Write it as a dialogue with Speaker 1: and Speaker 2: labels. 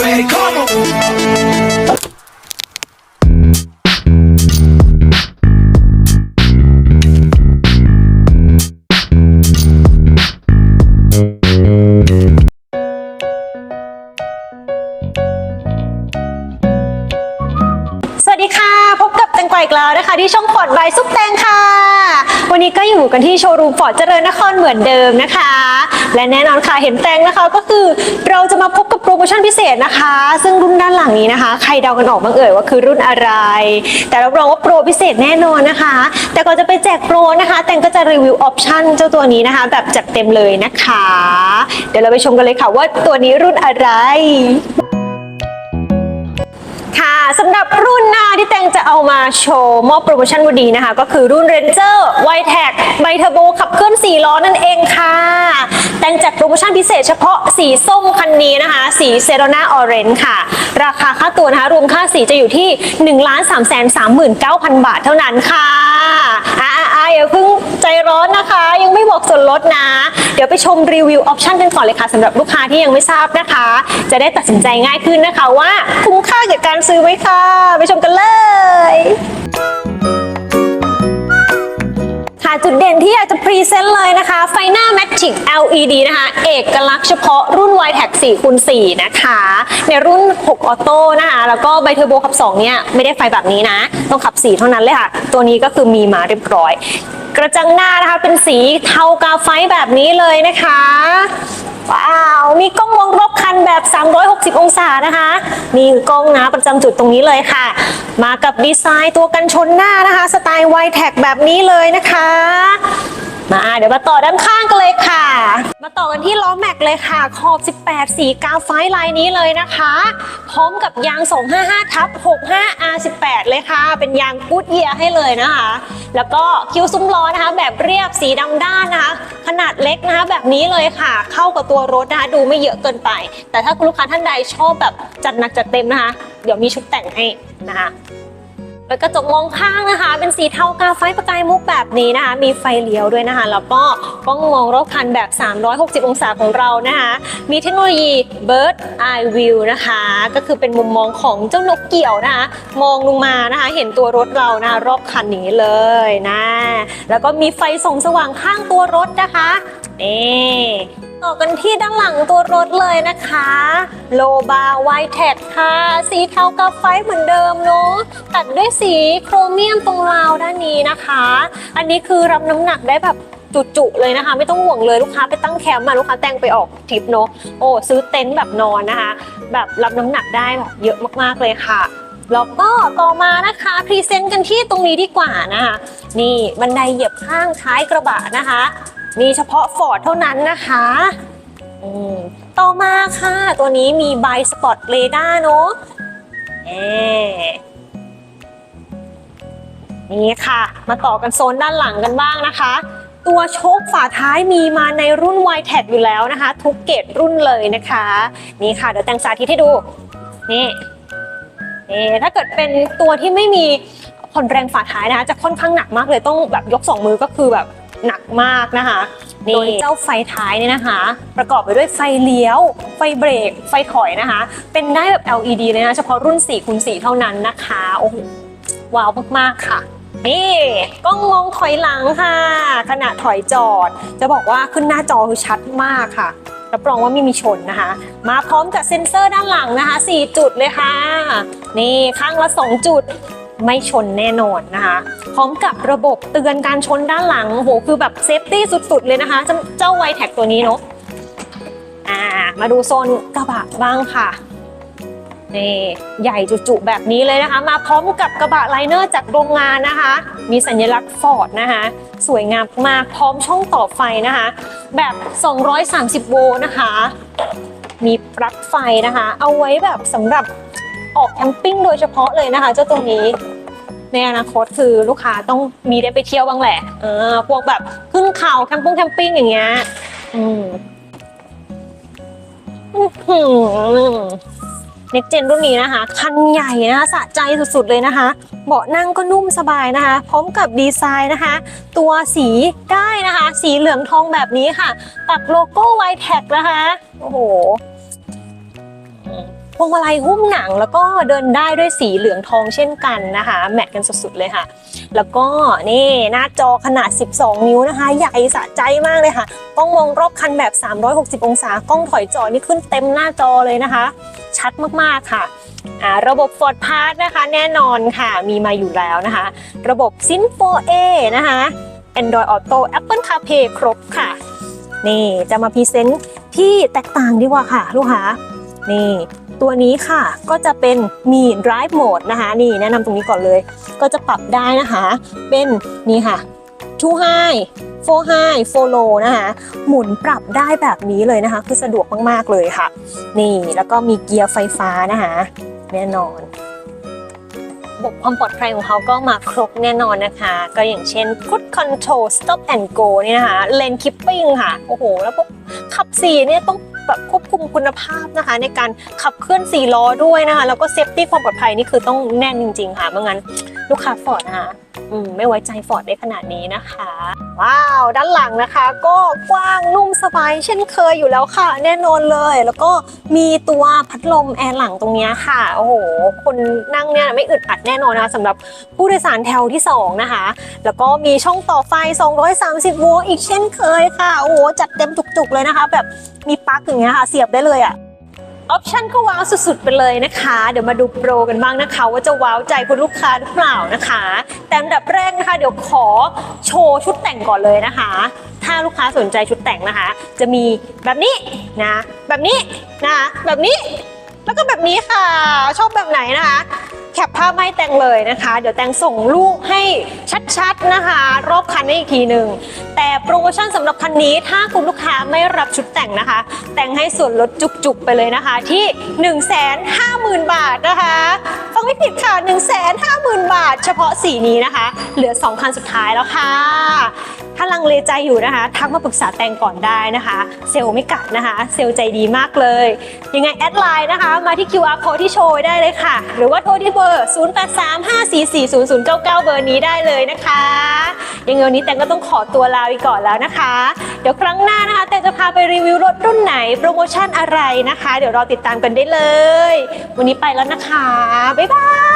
Speaker 1: ready, come on.
Speaker 2: สวัสดีค่ะ พบกับแตงกวาอีกแล้วนะคะ ที่ช่องฟอร์ดบายซุปแตงค่ะ วันนี้ก็อยู่กันที่โชว์รูมฟอร์ดเจริญนครเหมือนเดิมนะคะ และแน่นอนค่ะเห็นแตงนะคะก็คือเรา ชั่นพิเศษนะคะ ซึ่งรุ่นด้านหลังนี้นะคะ ใครเดากันออกบ้างเอ่ยว่าคือรุ่นอะไร แต่รับรองว่าโปรพิเศษแน่นอนนะคะ แต่ก่อนจะไปแจกโปรนะคะ แตงก็จะรีวิวออปชั่นเจ้าตัวนี้นะคะ แบบจัดเต็มเลยนะคะ เดี๋ยวเราไปชมกันเลยค่ะว่าตัวนี้รุ่นอะไร ค่ะสำหรับรุ่นหน้าที่แตงจะเอามาโชว์มอบโปรโมชั่นวันนี้นะคะ ก็คือรุ่น Ranger w i t e c ไบเทอร์โบขับเคลื่อน 4 ล้อนั่นเองค่ะ แตงจัดโปรโมชั่นพิเศษเฉพาะสีส้มคันนี้นะคะ สีเซโรนาออเรนค่ะ ราคาค่าตัวนะคะ รวมค่าสีจะอยู่ที่ 1 3 3 9 0 0 0 บาทเท่านั้นค่ะอ่าอ่าอย่าเพิ่งใจร้อนนะคะ ยังไม่บอกส่วนลดนะ เดี๋ยวไปชมรีวิวออปชั่นกันก่อนเลยค่ะสำหรับลูกค้าที่ยังไม่ทราบนะคะ จะได้ตัดสินใจง่ายขึ้นนะคะว่าคุ้มค่ากับการซื้อไหมค่ะ ไปชมกันเลย ค่ะจุดเด่นที่อยากจะพรีเซนต์เลยนะคะไฟหน้า Matic LED นะคะ เอกลักษณ์เฉพาะรุ่น y t e c 4คูณ4นะคะ ในรุ่น 6 ออโต้นะคะ แล้วก็ไบเทอร์โบขับ 2 เนี่ย ไม่ได้ไฟแบบนี้นะ ต้องขับ 4 เท่านั้นเลยค่ะ ตัวนี้ก็คือมีมาเรียบร้อย กระจังหน้านะคะเป็นสีเทากาไฟแบบนี้เลยนะคะ 360 องศานะคะมีกล้องนะประจำจุดตรงนี้เลยค่ะ มากับดีไซน์ตัวกันชนหน้านะคะ สไตล์ y t e c แบบนี้เลยนะคะมาเดี๋ยวมาต่อด้านข้างกันเลยค่ะ มาต่อกันที่ล้อแม็กเลยค่ะ ขอบ 18 สีกาวไฟลายนี้เลยนะคะ พร้อมกับยาง 255ทับ65 R18 เลยค่ะ เป็นยางกูดเยียให้เลยนะคะ แล้วก็คิ้วซุ้มล้อนะคะ แบบเรียบสีดำด้านนะคะ ขนาดเล็กนะคะ แบบนี้เลยค่ะ เข้ากับตัวรถนะคะ ดูไม่เยอะเกินไป แต่ถ้าคุณลูกค้าท่านใดชอบแบบจัดหนักจัดเต็มนะคะ เดี๋ยวมีชุดแต่งให้นะคะ แล้วกระจกมองข้างนะคะ เป็นสีเทากาไฟประกายมุกแบบนี้นะคะ มีไฟเลี้ยวด้วยนะคะ แล้วก็กล้องมองรอบคันแบบ 360 องศาของเรานะคะ มีเทคโนโลยี Bird Eye View นะคะ ก็คือเป็นมุมมองของเจ้านกเกี่ยวนะคะ มองลงมานะคะ เห็นตัวรถเรานะคะ รอบคันนี้เลยนะ แล้วก็มีไฟส่องสว่างข้างตัวรถนะคะนี่ ต่อกันที่ด้านหลังตัวรถเลยนะคะ โลบาไวท์แท็ค่ะ สีเทากาไฟเหมือนเดิมเนาะตัดด้วยสีโครเมียมตรงราวด้านนี้นะคะ อันนี้คือรับน้ำหนักได้แบบจุๆเลยนะคะ ไม่ต้องห่วงเลยลูกค้าไปตั้งแคมป์มาลูกค้าแต่งไปออกทริปเนาะโอ้ซื้อเต็นท์แบบนอนนะคะ แบบรับน้ำหนักได้แบบเยอะมากๆเลยค่ะ แล้วก็ต่อมานะคะพรีเซนต์กันที่ตรงนี้ดีกว่านะคะนี่บันไดเหยียบข้างท้ายกระบะนะคะมีเฉพาะฟอร์ดเท่านั้นนะคะต่อมาค่ะ ตัวนี้มีไบสปอตเรดาร์เนาะนี่ค่ะ มาต่อกันโซนด้านหลังกันบ้างนะคะ ตัวโชคฝาท้ายมีมาในรุ่น y t e c อยู่แล้วนะคะ ทุกเกรดรุ่นเลยนะคะ นี่ค่ะ เดี๋ยวแต่งสาธิตให้ดู นี่ เอ่อถ้าเกิดเป็นตัวที่ไม่มีผ่อนแรงฝาท้ายนะคะ จะค่อนข้างหนักมากเลยต้องแบบยกสองมือก็คือแบบหนักมากนะคะโดยเจ้าไฟท้ายเนี่ยนะคะ ประกอบไปด้วยไฟเลี้ยว ไฟเบรก ไฟถอยนะคะ เป็นได้แบบ LED เลยนะ เฉพาะรุ่น4คูณ4เท่านั้นนะคะโอ้โหว้าวมากๆค่ะนี่กล้องมองถอยหลังค่ะ ขณะถอยจอด จะบอกว่าขึ้นหน้าจอคือชัดมากค่ะ รับรองว่าไม่มีชนนะคะ มาพร้อมกับเซ็นเซอร์ด้านหลังนะคะ 4 จุดเลยค่ะ นี่ข้างละ 2 จุดไม่ชนแน่นอนนะคะ พร้อมกับระบบเตือนการชนด้านหลังโหคือแบบเซฟตี้สุดๆ เลยนะคะ เจ้าเจ้าไวแท็กตัวนี้เนาะอ่ามาดูโซนกระบะบ้างค่ะ นี่ใหญ่จุๆแบบนี้เลยนะคะ มาพร้อมกับกระบะไลเนอร์จากโรงงานนะคะ มีสัญลักษณ์ฟอร์ดนะคะ สวยงามมากพร้อมช่องต่อไฟนะคะ แบบ 230 โวลต์นะคะ มีปลั๊กไฟนะคะ เอาไว้แบบสำหรับออกแคมปิ้งโดยเฉพาะเลยนะคะเจ้าตัวนี้ในอนาคตคือลูกค้าต้องมีได้ไปเที่ยวบ้างแหละเออพวกแบบขึ้นเขาแคมปิ้งแคมปิ้งอย่างเงี้ยอืมอื้อ เน็กเจนรุ่นนี้นะคะ คันใหญ่นะคะสะใจสุดๆเลยนะคะ เบาะนั่งก็นุ่มสบายนะคะ พร้อมกับดีไซน์นะคะ ตัวสีได้นะคะ สีเหลืองทองแบบนี้ค่ะ ปักโลโก้ y t e c นะคะ โอ้โหพวงมาลัยหุ้มหนังแล้วก็เดินได้ด้วยสีเหลืองทองเช่นกันนะคะ แมทกันสุดๆเลยค่ะ แล้วก็นี่หน้าจอขนาด 12 นิ้วนะคะ ใหญ่สะใจมากเลยค่ะกล้องมองรอบคันแบบ 360 องศากล้องถอยจอนี่ขึ้นเต็มหน้าจอเลยนะคะ ชัดมากๆค่ะอ่าระบบ Ford Pass นะคะแน่นอนค่ะมีมาอยู่แล้วนะคะ ระบบ Syn 4A นะคะ Android Auto Apple CarPlay ครบค่ะ นี่จะมาพรีเซนต์ที่แตกต่างดีกว่าค่ะ ลูกค้านี่ตัวนี้ค่ะก็จะเป็นมี drive mode นะคะ นี่แนะนำตรงนี้ก่อนเลย ก็จะปรับได้นะคะ เป็นนี่ค่ะ two high four high four low นะคะ หมุนปรับได้แบบนี้เลยนะคะ คือสะดวกมาก ๆ เลยค่ะ นี่แล้วก็มีเกียร์ไฟฟ้านะคะแน่นอนระบบความปลอดภัยของเขาก็มาครบแน่นอนนะคะ ก็อย่างเช่น Cruise Control Stop and Go นี่นะคะ Lane Keeping ค่ะ โอ้โห แล้วพวกขับสี่เนี่ยต้องแบบควบคุมคุณภาพนะคะ ในการขับเคลื่อนสี่ล้อด้วยนะคะ แล้วก็เซฟตี้ความปลอดภัยนี่คือต้องแน่นจริง ๆ ค่ะไม่งั้น ลูกค้าฟอร์ดนะคะอืมไม่ไว้ใจฟอร์ดได้ขนาดนี้นะคะ ว้าว ด้านหลังนะคะ ก็กว้างนุ่มสบายเช่นเคยอยู่แล้วค่ะ แน่นอนเลย แล้วก็มีตัวพัดลมแอร์หลังตรงเนี้ยค่ะโอ้โหคนนั่งเนี่ยไม่อึดอัดแน่นอนนะคะสำหรับผู้โดยสารแถวที่ 2 นะคะ แล้วก็มีช่องต่อไฟ 230 โวลต์อีกเช่นเคยค่ะโอ้โหจัดเต็มจุกๆเลยนะคะ แบบมีปลั๊กอย่างเงี้ยค่ะ เสียบได้เลยอะ ออปชันก็ว้าวสุดๆไปเลยนะคะ เดี๋ยวมาดูโปรกันบ้างนะคะ ว่าจะว้าวใจคุณลูกค้าหรือเปล่านะคะ แต่อันดับแรกนะคะ เดี๋ยวขอโชว์ชุดแต่งก่อนเลยนะคะ ถ้าลูกค้าสนใจชุดแต่งนะคะ จะมีแบบนี้นะ แบบนี้นะ แบบนี้ แล้วก็แบบนี้ค่ะ ชอบแบบไหนนะคะ แคปภาพมาให้แต่งเลยนะคะ เดี๋ยวแต่งส่งลูกให้ชัดๆนะคะ รอบคันให้อีกทีหนึ่งแต่โปรโมชั่นสำหรับคันนี้ถ้าคุณลูกค้าไม่รับชุดแต่งนะคะ แต่งให้ส่วนลดจุกๆไปเลยนะคะ ที่ 150,000 บาทนะคะฟังไม่ผิดค่ะ 150,000 บาท เฉพาะสีนี้นะคะ เหลือ 2 คันสุดท้ายแล้วค่ะ ถ้าลังเลใจอยู่นะคะ ทักมาปรึกษาแต่งก่อนได้นะคะ เซลไม่กัดนะคะ เซลใจดีมากเลย ยังไงแอดไลน์นะคะ มาที่ QR code ที่โชว์ได้เลยค่ะ หรือว่าโทรที่เบอร์อร์ 0835440099 เบอร์นี้ได้เลยนะคะยังไงวันนี้แตงก็ต้องขอตัวลาไปก่อนแล้วนะคะ เดี๋ยวครั้งหน้านะคะ แตงจะพาไปรีวิวรถรุ่นไหน โปรโมชั่นอะไรนะคะ เดี๋ยวรอติดตามกันได้เลย วันนี้ไปแล้วนะคะ บ๊ายบาย